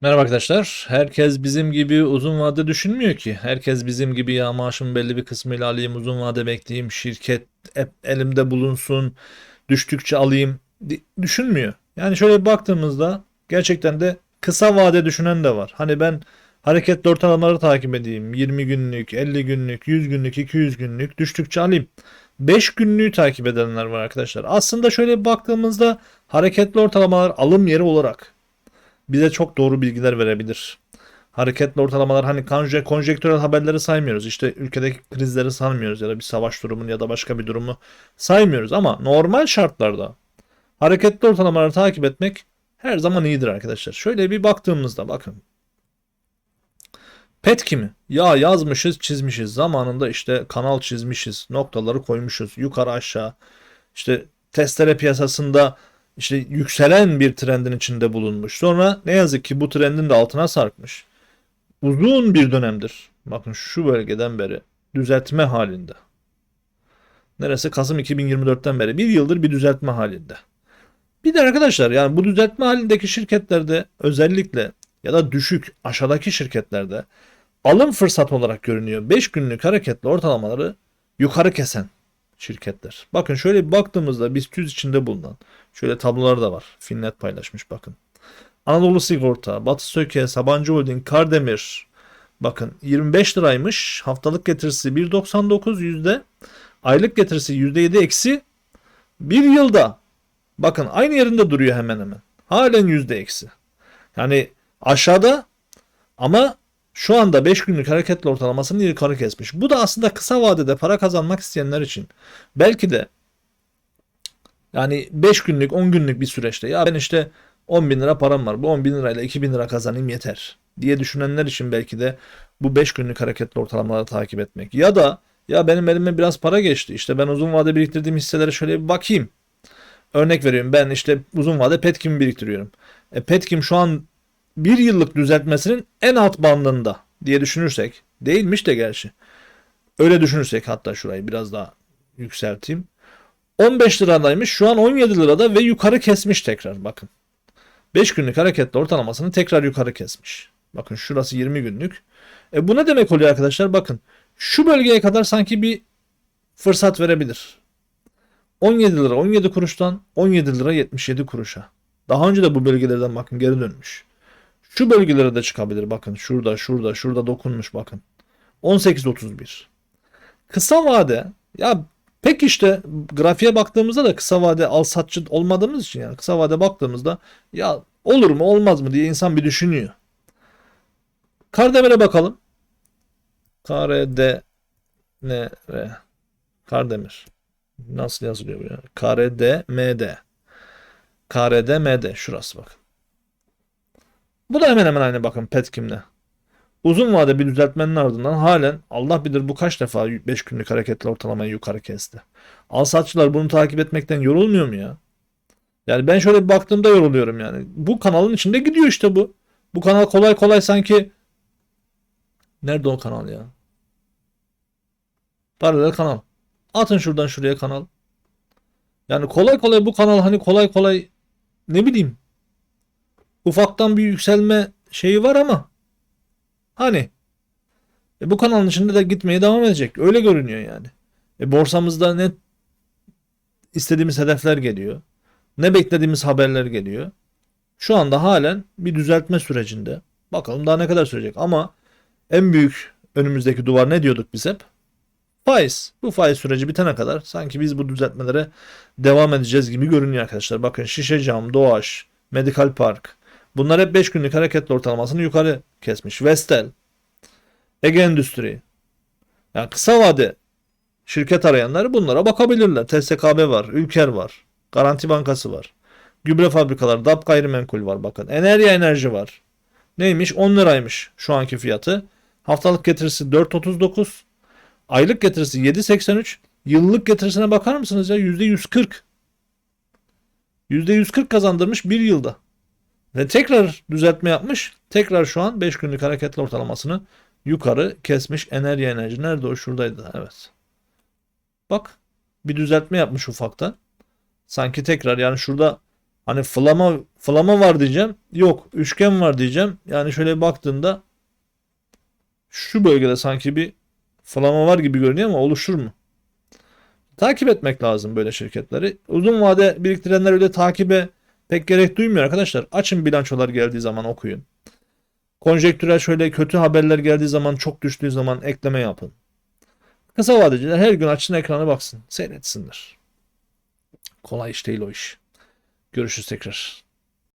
Merhaba arkadaşlar. Herkes bizim gibi uzun vade düşünmüyor ki. Herkes bizim gibi ya maaşımın belli bir kısmıyla alayım, uzun vade bekleyeyim, şirket hep elimde bulunsun, düştükçe alayım düşünmüyor. Yani şöyle baktığımızda gerçekten de kısa vade düşünen de var. Hani ben hareketli ortalamaları takip edeyim. 20 günlük, 50 günlük, 100 günlük, 200 günlük düştükçe alayım. 5 günlüğü takip edenler var arkadaşlar. Aslında şöyle bir baktığımızda hareketli ortalamalar alım yeri olarak bize çok doğru bilgiler verebilir. Hareketli ortalamalar hani konje, konjektürel haberleri saymıyoruz. İşte ülkedeki krizleri saymıyoruz ya da bir savaş durumunu ya da başka bir durumu saymıyoruz. Ama normal şartlarda hareketli ortalamaları takip etmek her zaman iyidir arkadaşlar. Şöyle bir baktığımızda bakın. Petki mi? Ya yazmışız çizmişiz. Zamanında işte kanal çizmişiz. Noktaları koymuşuz. Yukarı aşağı. İşte testere piyasasında işte yükselen bir trendin içinde bulunmuş. Sonra ne yazık ki bu trendin de altına sarkmış. Uzun bir dönemdir. Bakın şu bölgeden beri düzeltme halinde. Neresi? Kasım 2024'ten beri. Bir yıldır bir düzeltme halinde. Bir de arkadaşlar yani bu düzeltme halindeki şirketlerde özellikle ya da düşük aşağıdaki şirketlerde alım fırsat olarak görünüyor. 5 günlük hareketli ortalamaları yukarı kesen şirketler. Bakın şöyle bir baktığımızda BIST 100 içinde bulunan şöyle tablolar da var. Finnet paylaşmış bakın. Anadolu Sigorta, Batı Söke, Sabancı Holding, Kardemir. Bakın 25 liraymış. Haftalık getirisi 1.99 yüzde. Aylık getirisi %7 eksi. Bir yılda bakın aynı yerinde duruyor hemen hemen. Halen yüzde eksi. Yani aşağıda ama şu anda 5 günlük hareketli ortalamasını yukarı kesmiş. Bu da aslında kısa vadede para kazanmak isteyenler için belki de yani 5 günlük 10 günlük bir süreçte ya ben işte 10 bin lira param var bu 10 bin lirayla 2 bin lira kazanayım yeter diye düşünenler için belki de bu 5 günlük hareketli ortalamaları takip etmek. Ya da ya benim elime biraz para geçti işte ben uzun vade biriktirdiğim hisselere şöyle bir bakayım. Örnek veriyorum ben işte uzun vade Petkim biriktiriyorum. E, Petkim şu an bir yıllık düzeltmesinin en alt bandında diye düşünürsek değilmiş de gerçi. Öyle düşünürsek hatta şurayı biraz daha yükselteyim. 15 liradaymış şu an 17 lirada ve yukarı kesmiş tekrar bakın. 5 günlük hareketli ortalamasını tekrar yukarı kesmiş. Bakın şurası 20 günlük. E bu ne demek oluyor arkadaşlar? Bakın şu bölgeye kadar sanki bir fırsat verebilir. 17 lira 17 kuruştan 17 lira 77 kuruşa. Daha önce de bu bölgelerden bakın geri dönmüş. Şu bölgelere de çıkabilir bakın. Şurada, şurada, şurada dokunmuş bakın. 18.31. Kısa vade ya pek işte grafiğe baktığımızda da kısa vade al satçı olmadığımız için yani kısa vade baktığımızda ya olur mu olmaz mı diye insan bir düşünüyor. Kardemir'e bakalım. KRD ne Kardemir. Nasıl yazılıyor bu ya? KRDMD. KRDMD şurası bakın. Bu da hemen hemen aynı bakın Petkim'le. Uzun vade bir düzeltmenin ardından halen Allah bilir bu kaç defa 5 günlük hareketli ortalamayı yukarı kesti. Al satçılar bunu takip etmekten yorulmuyor mu ya? Yani ben şöyle bir baktığımda yoruluyorum yani. Bu kanalın içinde gidiyor işte bu. Bu kanal kolay kolay sanki Nerede o kanal ya? Paralel kanal. Atın şuradan şuraya kanal. Yani kolay kolay bu kanal hani kolay kolay ne bileyim ufaktan bir yükselme şeyi var ama hani e, bu kanalın içinde de gitmeye devam edecek. Öyle görünüyor yani. E, borsamızda ne istediğimiz hedefler geliyor. Ne beklediğimiz haberler geliyor. Şu anda halen bir düzeltme sürecinde. Bakalım daha ne kadar sürecek ama en büyük önümüzdeki duvar ne diyorduk biz hep? Faiz. Bu faiz süreci bitene kadar sanki biz bu düzeltmelere devam edeceğiz gibi görünüyor arkadaşlar. Bakın Şişecam, Doğaş, Medical Park. Bunlar hep 5 günlük hareketli ortalamasını yukarı kesmiş. Vestel, Ege Endüstri. Yani kısa vade şirket arayanlar bunlara bakabilirler. TSKB var, Ülker var, Garanti Bankası var. Gübre fabrikaları, DAP gayrimenkul var bakın. Enerji enerji var. Neymiş? 10 liraymış şu anki fiyatı. Haftalık getirisi 4.39. Aylık getirisi 7.83. Yıllık getirisine bakar mısınız ya? %140. %140 kazandırmış bir yılda. Ve tekrar düzeltme yapmış. Tekrar şu an 5 günlük hareketli ortalamasını yukarı kesmiş. Enerji enerji. Nerede o? Şuradaydı. Evet. Bak. Bir düzeltme yapmış ufaktan. Sanki tekrar yani şurada Hani flama flama var diyeceğim. Yok. Üçgen var diyeceğim. Yani şöyle baktığında şu bölgede sanki bir flama var gibi görünüyor ama oluşur mu? Takip etmek lazım böyle şirketleri. Uzun vade biriktirenler öyle takibe pek gerek duymuyor arkadaşlar. Açın bilançolar geldiği zaman okuyun. Konjektürel şöyle kötü haberler geldiği zaman çok düştüğü zaman ekleme yapın. Kısa vadeciler her gün açsın ekrana baksın. Seyretsinler. Kolay iş değil o iş. Görüşürüz tekrar.